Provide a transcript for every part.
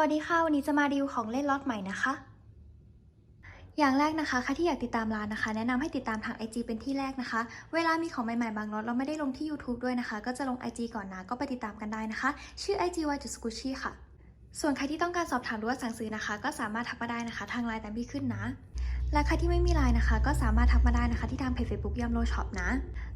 วัสดีค่ะวันนี้จะมารีวิวของเล่นล็อตใหม่นะคะ อย่างแรกนะคะใครที่อยากติดตามร้านนะคะ แนะนำให้ติดตามทาง IG เป็นที่แรกนะคะ เวลามีของใหม่ๆบางล็อตเราไม่ได้ลงที่ YouTube ด้วยนะคะ ก็จะลง IG ก่อนนะก็ไปติดตามกันได้นะคะ ชื่อ IG y สกุชี่ค่ะ ส่วนใครที่ต้องการสอบถามหรือว่าสั่งซื้อนะคะ ก็สามารถทักมาได้นะคะ ทางไลน์ตามที่ขึ้นนะ และใครที่ไม่มีไลน์นะคะ ก็สามารถทักมาได้นะคะที่ทางเพจ Facebook ยำโลช็อปนะ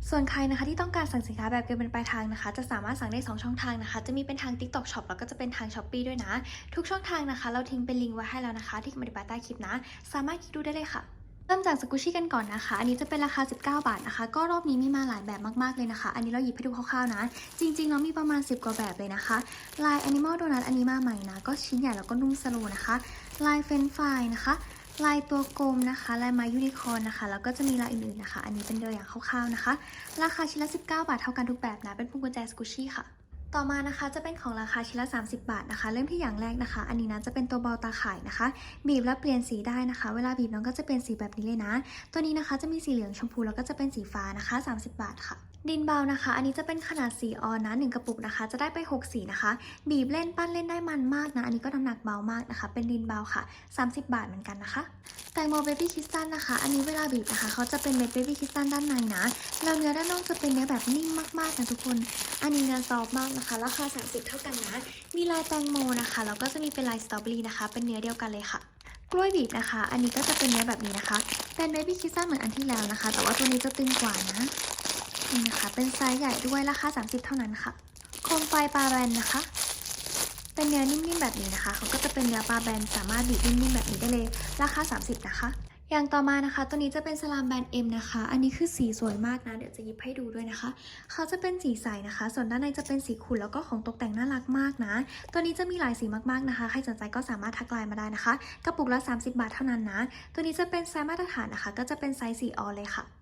ส่วนใครนะคะที่ต้องการสั่งสินค้าแบบเก็บเป็นปลายทางนะคะ จะสามารถสั่งได้ 2 ช่องทางนะคะ จะมีเป็นทาง TikTok Shop แล้วก็จะเป็นทาง Shopee ด้วยนะ ทุกช่องทางนะคะ เราทิ้งเป็นลิงก์ไว้ให้แล้วนะคะ ที่คอมเมนต์ใต้คลิปนะ สามารถคลิกดูได้เลยค่ะเริ่มจากสกุชี่กันก่อนนะคะ อันนี้จะเป็นราคา 19 บาทนะคะ ก็รอบนี้มีมาหลายแบบมากๆเลยนะคะ อันนี้เราหยิบให้ดูคร่าวๆนะ จริงๆแล้วมีประมาณ 10 กว่าแบบเลยนะคะ ลาย Animal Donut อันนี้มาใหม่นะ ก็ชิ้นใหญ่แล้วก็นุ่มสโลนะคะ ลายเฟนฟรายนะคะ ลายตัวกลมนะคะ ลายไม้ยูนิคอร์นนะคะ แล้วก็จะมีลายอื่นๆนะคะ อันนี้เป็นตัวอย่างคร่าวๆนะคะ ราคาชิ้นละ 19 บาทเท่ากันทุกแบบนะ เป็นพวงกุญแจสกุชี่ค่ะ ต่อมานะคะจะเป็นของราคาชิ้นละ 30 บาทนะคะ เริ่มที่อย่างแรกนะคะ อันนี้นะจะเป็นตัวเบาตาข่ายนะคะ บีบแล้วเปลี่ยนสีได้นะคะ เวลาบีบน้องก็จะเป็นสีแบบนี้เลยนะ ตัวนี้นะคะจะมีสีเหลืองชมพูแล้วก็จะเป็นสีฟ้านะคะ 30 บาทค่ะ ดินเบานะคะ อันนี้จะเป็นขนาดสีออนนะ1กระปุกนะคะ จะได้ไป 6 สีนะคะ บีบเล่นปั้นเล่นได้มันมากนะ อันนี้ก็น้ำหนักเบามากนะคะ เป็นดินเบาค่ะ 30 บาทเหมือนกันนะคะ แตงโมเบบี้คิสตัลนะคะ อันนี้เวลาบีบนะคะ เขาจะเป็นเม็ดเบบี้คิสตัลด้านในนะ แล้วเนื้อด้านนอกจะเป็นเนื้อแบบนิ่มมากๆนะทุกคน อันนี้เนื้อซอฟต์มากนะคะ ราคา 30 เท่ากันนะ มีลายแตงโมนะคะ แล้วก็จะมีเป็นลายสตรอเบอรี่นะคะ เป็นเนื้อเดียวกันเลยค่ะกล้วยบีบนะคะ อันนี้ก็จะเป็นเนื้อแบบนี้นะคะ เป็นเบบี้คิสตัลเหมือนอันที่แล้วนะคะ แต่ว่าตัวนี้จะตึงกว่านะ นี่นะคะ เป็นไซส์ใหญ่ด้วยราคา 30 เท่านั้นค่ะ โคมไฟปลาแบนนะคะ เป็นเนื้อนิ่มๆแบบนี้นะคะ เขาก็จะเป็นเนื้อปลาแบนสามารถบีบนิ่มๆแบบนี้ได้เลยราคา 30 นะคะ อย่างต่อมานะคะ ตัวนี้จะเป็นสลามแบนเอ็มนะคะ อันนี้คือสีสวยมากนะ เดี๋ยวจะหยิบให้ดูด้วยนะคะ เขาจะเป็นสีใสนะคะ ส่วนด้านในจะเป็นสีขุ่นแล้วก็ของตกแต่งน่ารักมากนะ ตัวนี้จะมีหลายสีมากๆนะคะ ใครสนใจก็สามารถทักไลน์มาได้นะคะ กระปุกละ 30 บาทเท่านั้นนะ ตัวนี้จะเป็นไซส์มาตรฐานนะคะ ก็จะเป็นไซส์สีออเลยค่ะ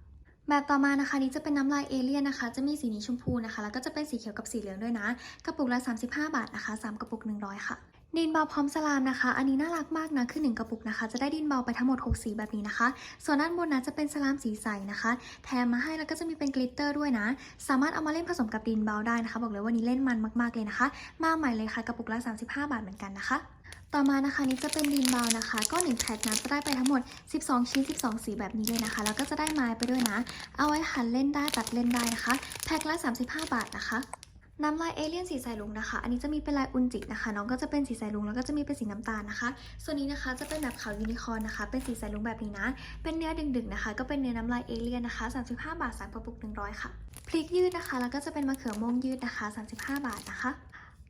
แบบต่อมานะคะนี้จะเป็นน้ำลายเอเลี่ยนนะคะ จะมีสีนี้ชมพูนะคะ แล้วก็จะเป็นสีเขียวกับสีเหลืองด้วยนะ กระปุกละ 35 บาทนะคะ3กระปุก 100 ค่ะ ดินเบาพร้อมสลามนะคะ อันนี้น่ารักมากนะ คือ 1 กระปุกนะคะ จะได้ดินเบาไปทั้งหมด 6 สีแบบนี้นะคะ ส่วนด้านบนนะจะเป็นสลามสีใสนะคะ แถมมาให้แล้วก็จะมีเป็นกลิตเตอร์ด้วยนะ สามารถเอามาเล่นผสมกับดินเบาได้นะคะ บอกเลยว่านี้เล่นมันมากๆเลยนะคะ มาใหม่เลยค่ะ กระปุกละ 35 บาทเหมือนกันนะคะ ต่อมานะคะนี่จะเป็นดินเบานะคะ ก็1แพ็คนะจะได้ไปทั้งหมด 12 ชิ้น 12 สีแบบนี้เลยนะคะ แล้วก็จะได้ไม้ไปด้วยนะ เอาไว้หั่นเล่นได้ตัดเล่นได้นะคะแพ็คละ 35 บาทนะคะน้ำลายเอเลี่ยนสีสายลุงนะคะ อันนี้จะมีเป็นลายอุนจินะคะ น้องก็จะเป็นสีสายลุงแล้วก็จะมีเป็นสีน้ำตาลนะคะ ส่วนนี้นะคะจะเป็นแบบขาวยูนิคอร์นนะคะ เป็นสีสายลุงแบบนี้นะ เป็นเนื้อดึกๆนะคะ ก็เป็นเนื้อน้ำลายเอเลี่ยนนะคะ 35 บาท3กระปุก 100 ค่ะ พริกยืดนะคะ แล้วก็จะเป็นมะเขือม่วงยืดนะคะ 35 บาทนะคะ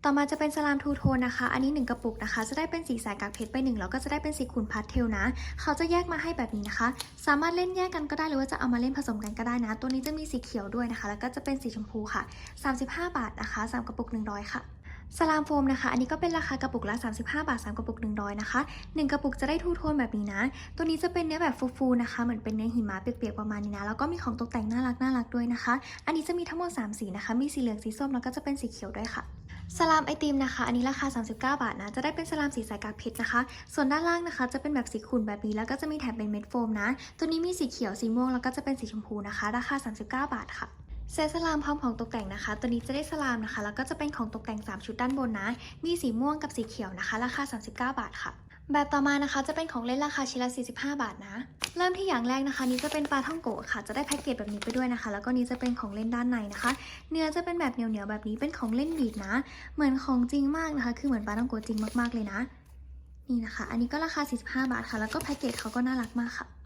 ต่อมาจะเป็นสลามทูโทนนะคะ อันนี้ 1 กระปุกนะคะ จะได้เป็นสีสายกากเพชรไปหนึ่งแล้วก็จะได้เป็นสีขุ่นพาสเทลนะ เขาจะแยกมาให้แบบนี้นะคะ สามารถเล่นแยกกันก็ได้หรือว่าจะเอามาเล่นผสมกันก็ได้นะ ตัวนี้จะมีสีเขียวด้วยนะคะ แล้วก็จะเป็นสีชมพูค่ะ 35 บาทนะคะ 3 กระปุก 100 ค่ะสลามโฟมนะคะ อันนี้ก็เป็นราคากระปุกละ 35 บาท 3 กระปุก 100 นะคะ 1 กระปุกจะได้ทูโทนแบบนี้นะ ตัวนี้จะเป็นเนื้อแบบฟูๆนะคะ เหมือนเป็นเนื้อหิมะเปียกๆประมาณนี้นะ แล้วก็มีของตกแต่งน่ารักน่ารักด้วยนะคะ อันนี้จะมีทั้งหมด 3 สีนะคะ มีสีเหลือง สีส้ม แล้วก็จะเป็นสีเขียวด้วยค่ะ สลามไอติมนะคะ อันนี้ราคา 39 บาทนะ จะได้เป็นสลามสีสายกากเพชรนะคะ ส่วนด้านล่างนะคะ จะเป็นแบบสีขุ่นแบบนี้ แล้วก็จะมีแถมเป็นเม็ดโฟมนะ ตัวนี้มีสีเขียว สีม่วง แล้วก็จะเป็นสีชมพูนะคะ ราคา 39 บาทค่ะเซตสลามพร้อมของตกแต่งนะคะ ตัวนี้จะได้สลามนะคะ แล้วก็จะเป็นของตกแต่ง 3 ชุดด้านบนนะ มีสีม่วงกับสีเขียวนะคะ ราคา 39 บาทค่ะ แบบต่อมานะคะจะเป็นของเล่นราคาชิ้นละ45 บาทนะ เริ่มที่อย่างแรกนะคะ นี้จะเป็นปลาท่องโกะค่ะ จะได้แพ็กเกจแบบนี้ไปด้วยนะคะ แล้วก็นี้จะเป็นของเล่นด้านในนะคะ เนื้อจะเป็นแบบเหนียวๆแบบนี้เป็นของเล่นบีดนะ เหมือนของจริงมากนะคะ คือเหมือนปลาท่องโกะจริงมากๆเลยนะ นี่นะคะ อันนี้ก็ราคา45บาทค่ะ แล้วก็แพ็กเกจเขาก็น่ารักมากค่ะ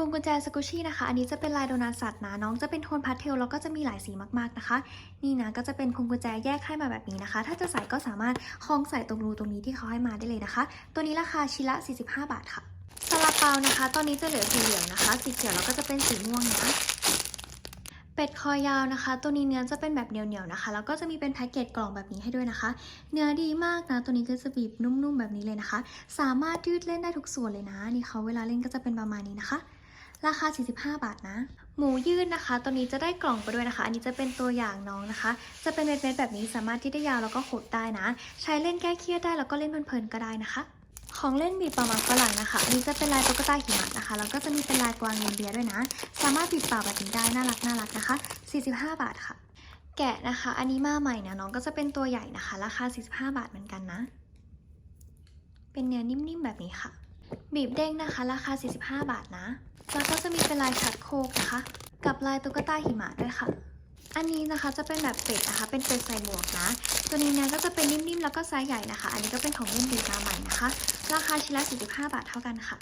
วงกุญแจสกุชี่นะคะ อันนี้จะเป็นลายโดนัทสัตว์นะ น้องจะเป็นโทนพาสเทลแล้วก็จะมีหลายสีมากๆนะคะ นี่นะก็จะเป็นพวงกุญแจแยกให้มาแบบนี้นะคะ ถ้าจะใส่ก็สามารถคล้องใส่ตรงรูตรงนี้ที่เขาให้มาได้เลยนะคะ ตัวนี้ราคาชิ้นละ 45 บาทค่ะซาลาเปานะคะ ตอนนี้จะเหลือสีเหลืองนะคะ สีเขียวแล้วก็จะเป็นสีม่วงนะเป็ดคอยาวนะคะ ตัวนี้เนื้อจะเป็นแบบเหนียวๆนะคะ แล้วก็จะมีเป็นแพ็กเกจกล่องแบบนี้ให้ด้วยนะคะ เนื้อดีมากนะ ตัวนี้ก็จะบีบนุ่มๆแบบนี้เลยนะคะ สามารถยืดเล่นได้ทุกส่วนเลยนะ นี่เขาเวลาเล่นก็จะเป็นประมาณนี้นะคะ ราคา 45 บาทนะ หมูยืดนะคะ ตัวนี้จะได้กล่องไปด้วยนะคะ อันนี้จะเป็นตัวอย่างน้องนะคะ จะเป็นเม็ดๆแบบนี้สามารถที่ได้ยาวแล้วก็หดได้นะ ใช้เล่นแก้เครียดได้แล้วก็เล่นเพลินๆก็ได้นะคะ ของเล่นบีบปากมาฝรั่งนะคะอันนี้จะเป็นลายตุ๊กตาหิมะนะคะ แล้วก็จะมีเป็นลายกวางเรนเดียด้วยนะ สามารถบีบปากแบบนี้ได้น่ารักน่ารักนะคะ 45 บาทค่ะ แกะนะคะ อันนี้มาใหม่นะน้องก็จะเป็นตัวใหญ่นะคะ ราคา 45 บาทเหมือนกันนะ เป็นเนื้อนิ่มๆแบบนี้ค่ะ บีบเด้งนะคะ ราคา 45 บาทนะ แล้วก็จะมีเป็นลายชัดโคกนะคะ กับลายตุ๊กตาหิมะด้วยค่ะ อันนี้นะคะจะเป็นแบบเป็ดนะคะ เป็นเป็ดใส่หมวกนะ ตัวนี้เนี่ยก็จะเป็นนิ่มๆ แล้วก็ไซส์ใหญ่นะคะ อันนี้ก็เป็นของเล่นดีมาใหม่นะคะ ราคาชิ้นละ45 บาทเท่ากันค่ะ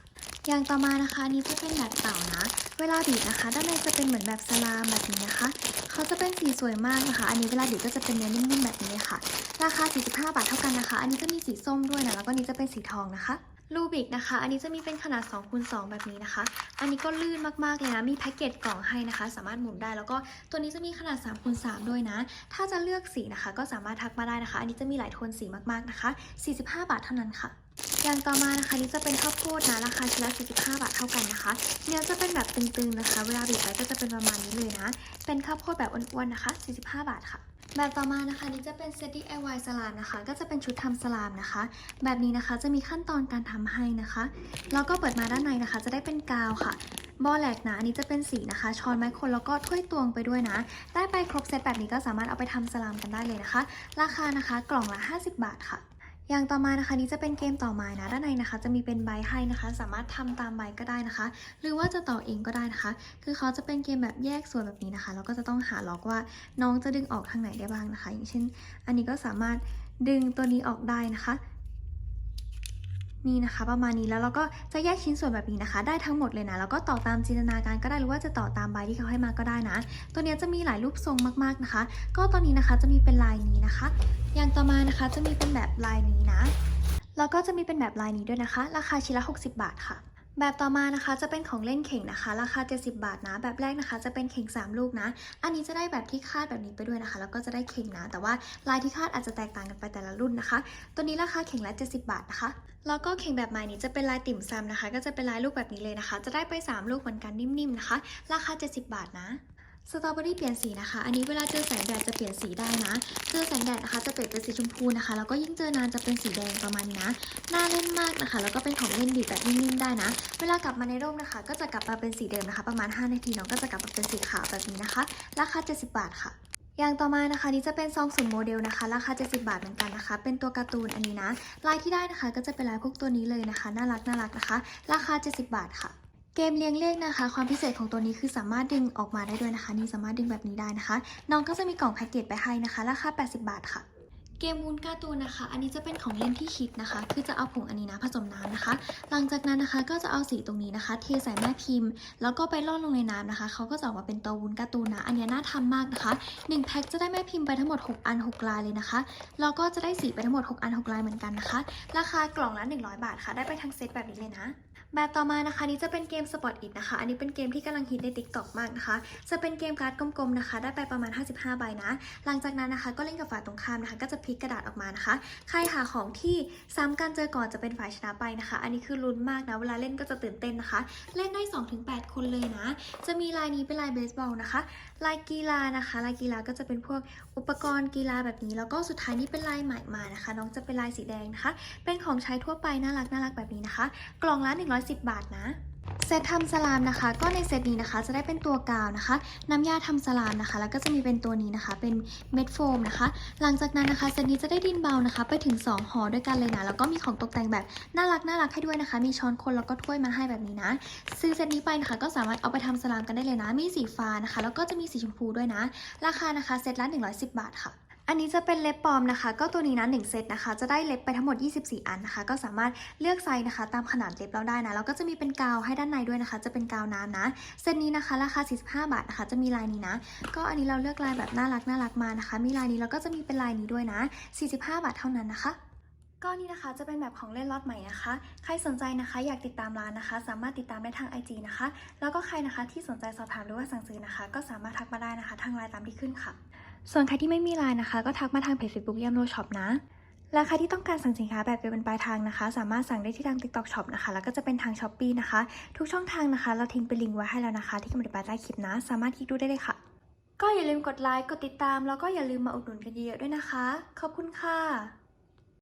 อย่างต่อมานะคะนี้จะเป็นแบบเต่านะ เวลาบีบนะคะ ด้านในจะเป็นเหมือนแบบสลามแบบนี้นะคะ เขาจะเป็นสีสวยมากนะคะ อันนี้เวลาบีบก็จะเป็นเนื้อนิ่มๆแบบนี้ค่ะ ราคา 45 บาทเท่ากันนะคะ อันนี้จะมีสีส้มด้วยนะ แล้วก็นนี้จะเป็นสีทองนะคะ ลูบิกนะคะ อันนี้จะมีเป็นขนาด2คูณ2แบบนี้นะคะ อันนี้ก็ลื่นมากๆเลยนะ มีแพ็กเกจกล่องให้นะคะ สามารถหมุนได้ แล้วก็ตัวนี้จะมีขนาด3คูณ3ด้วยนะ ถ้าจะเลือกสีนะคะ ก็สามารถทักมาได้นะคะ อันนี้จะมีหลายโทนสีมากๆนะคะ 45 บาทเท่านั้นค่ะอย่างต่อมานะคะนี่จะเป็นข้าวโพดนะราคาชิ้นละ45 บาทเท่ากันนะคะเนื้อจะเป็นแบบตึงๆนะคะ เวลาบีบไปก็จะเป็นประมาณนี้เลยนะ เป็นข้าวโพดแบบอ้วนๆนะคะ 45 บาทค่ะ แบบต่อมานะคะนี่จะเป็นเซต DIY สลามนะคะ ก็จะเป็นชุดทำสลามนะคะ แบบนี้นะคะจะมีขั้นตอนการทำให้นะคะแล้วก็เปิดมาด้านในนะคะ จะได้เป็นกาวค่ะบอแหลกนะอันนี้จะเป็นสีนะคะ ช้อนไม้คนแล้วก็ถ้วยตวงไปด้วยนะ ได้ไปครบเซตแบบนี้ก็สามารถเอาไปทำสลามกันได้เลยนะคะ ราคานะคะกล่องละ 50 บาทค่ะ อย่างต่อมานะคะนี้จะเป็นเกมต่อไม้นะด้านในนะคะ จะมีเป็นใบให้นะคะ สามารถทำตามใบก็ได้นะคะ หรือว่าจะต่อเองก็ได้นะคะ คือเขาจะเป็นเกมแบบแยกส่วนแบบนี้นะคะแล้วก็จะต้องหาล็อกว่าน้องจะดึงออกทางไหนได้บ้างนะคะ อย่างเช่น อันนี้ก็สามารถดึงตัวนี้ออกได้นะคะ นี่นะคะ ประมาณนี้แล้วเราก็จะแยกชิ้นส่วนแบบนี้นะคะ ได้ทั้งหมดเลยนะแล้วก็ต่อตามจินตนาการก็ได้หรือว่าจะต่อตามใบที่เขาให้มาก็ได้นะ ตัวเนี้ยจะมีหลายรูปทรงมากๆนะคะ ก็ตอนนี้นะคะจะมีเป็นลายนี้นะคะ อย่างต่อมานะคะจะมีเป็นแบบลายนี้นะแล้วก็จะมีเป็นแบบลายนี้ด้วยนะคะ ราคาชิ้นละ 60 บาทค่ะ แบบต่อมานะคะจะเป็นของเล่นเข่งนะคะ ราคา 70 บาทนะ แบบแรกนะคะ จะเป็นเข่ง 3 ลูกนะ อันนี้จะได้แบบที่คาดแบบนี้ไปด้วยนะคะ แล้วก็จะได้เข่งนะ แต่ว่าลายที่คาดอาจจะแตกต่างกันไปแต่ละรุ่นนะคะ ตัวนี้ราคาเข่งละ 70 บาทนะคะแล้วก็เข่งแบบใหม่นี้จะเป็นลายติ่มซำนะคะ ก็จะเป็นลายลูกแบบนี้เลยนะคะ จะได้ไป 3 ลูกเหมือนกันนิ่มๆนะคะ ราคา 70 บาทนะ สตรอเบอรี่เปลี่ยนสีนะคะ อันนี้เวลาเจอแสงแดดจะเปลี่ยนสีได้นะ เจอแสงแดดนะคะจะเปลี่ยนเป็นสีชมพูนะคะ แล้วก็ยิ่งเจอนานจะเป็นสีแดงประมาณนี้นะ น่าเล่นมากนะคะ แล้วก็เป็นของเล่นบีบแบบนิ่มๆได้นะ เวลากลับมาในร่มนะคะ ก็จะกลับมาเป็นสีเดิมนะคะ ประมาณ 5 นาทีน้องก็จะกลับมาเป็นสีขาวแบบนี้นะคะ ราคา 70 บาทค่ะอย่างต่อมานะคะนี่จะเป็นซองสุ่มโมเดลนะคะ ราคา 70 บาทเหมือนกันนะคะ เป็นตัวการ์ตูนอันนี้นะ ลายที่ได้นะคะก็จะเป็นลายพวกตัวนี้เลยนะคะ น่ารักน่ารักนะคะ ราคา 70 บาทค่ะ เกมเลี้ยงเลขนะคะ ความพิเศษของตัวนี้คือสามารถดึงออกมาได้ด้วยนะคะ นี่สามารถดึงแบบนี้ได้นะคะ น้องก็จะมีกล่องแพ็กเกจไปให้นะคะ ราคา 80 บาทค่ะ เกมวูนการ์ตูนนะคะ อันนี้จะเป็นของเล่นที่คิดนะคะ คือจะเอาผงอันนี้นะผสมน้ำนะคะ หลังจากนั้นนะคะก็จะเอาสีตรงนี้นะคะ เทใส่แม่พิมพ์ แล้วก็ไปร่อนลงในน้ำนะคะ เขาก็จะออกมาเป็นตัววุ้นการ์ตูนนะ อันนี้น่าทำมากนะคะ1แพ็คจะได้แม่พิมพ์ไปทั้งหมด 6 อัน 6 ลายเลยนะคะ แล้วก็จะได้สีไปทั้งหมด 6 อัน 6 ลายเหมือนกันนะคะ ราคากล่องละ 100 บาทค่ะ ได้ไปทั้งเซตแบบนี้เลยนะ แบบต่อมานะคะนี่จะเป็นเกม Spot It นะคะ อันนี้เป็นเกมที่กำลังฮิตใน TikTok มากนะคะ จะเป็นเกมการ์ดกลมๆนะคะ ได้ไปประมาณ 55 ใบนะ หลังจากนั้นนะคะ ก็เล่นกับฝ่ายตรงข้ามนะคะ ก็จะพลิกกระดาษออกมานะคะ ใครหาของที่ซ้ำกันเจอก่อนจะเป็นฝ่ายชนะไปนะคะ อันนี้คือลุ้นมากนะ เวลาเล่นก็จะตื่นเต้นนะคะ เล่นได้ 2-8 คนเลยนะ จะมีลายนี้เป็นลายเบสบอลนะคะ ลายกีฬานะคะ ลายกีฬาก็จะเป็นพวกอุปกรณ์กีฬาแบบนี้ แล้วก็สุดท้ายนี่เป็นลายใหม่มานะคะ น้องจะเป็นลายสีแดงนะคะ เป็นของใช้ทั่วไปน่ารักน่ารักแบบนี้นะคะ กล่องละ110 บาทนะเซตทำสลามนะคะ ก็ในเซตนี้นะคะจะได้เป็นตัวกาวนะคะ น้ำยาทำสลามนะคะ แล้วก็จะมีเป็นตัวนี้นะคะ เป็นเม็ดโฟมนะคะ หลังจากนั้นนะคะเซตนี้จะได้ดินเบานะคะ ไปถึง 2ห่อด้วยกันเลยนะแล้วก็มีของตกแต่งแบบน่ารักน่ารักให้ด้วยนะคะ มีช้อนคนแล้วก็ถ้วยมาให้แบบนี้นะซื้อเซตนี้ไปนะคะ ก็สามารถเอาไปทำสลามกันได้เลยนะ มีสีฟ้านะคะ แล้วก็จะมีสีชมพูด้วยนะ ราคานะคะเซตละ110 บาทค่ะ อันนี้จะเป็นเล็บปลอมนะคะ ก็ตัวนี้นะ1เซตนะคะ จะได้เล็บไปทั้งหมด 24 อันนะคะ ก็สามารถเลือกไซส์นะคะ ตามขนาดเล็บเราได้นะ แล้วก็จะมีเป็นกาวให้ด้านในด้วยนะคะ จะเป็นกาวน้ำนะ เซตนี้นะคะ ราคา 45 บาทนะคะ จะมีลายนี้นะ ก็อันนี้เราเลือกลายแบบน่ารักน่ารักมานะคะ มีลายนี้แล้วก็จะมีเป็นลายนี้ด้วยนะ 45 บาทเท่านั้นนะคะก็นี่นะคะจะเป็นแบบของเล่นล็อตใหม่นะคะ ใครสนใจนะคะอยากติดตามร้านนะคะ สามารถติดตามได้ทาง IG นะคะ แล้วก็ใครนะคะที่สนใจสอบถามหรือว่าสั่งซื้อนะคะ ก็สามารถทักมาได้นะคะ ทางไลน์ตามที่ขึ้นค่ะ ส่วนใครที่ไม่มีไลน์นะคะ ก็ทักมาทางเพจ Facebook ยามโนช็อปนะและใครที่ต้องการสั่งสินค้าแบบเก็บเป็นปลายทางนะคะ สามารถสั่งได้ที่ทาง TikTok Shop นะคะ แล้วก็จะเป็นทาง s h อ p e e นะคะ ทุกช่องทางนะคะ เราทิ้งเป็นลิงก์ไว้ให้แล้วนะคะ ที่คำอธิบายใต้คลิปนะ สามารถคลิกดูได้เลยค่ะ ก็อย่าลืมกดไลค์กดติดตาม แล้วก็อย่าลืมมาอุดหนุนกันเยอะๆด้วยนะคะ ขอบคุณค่ะ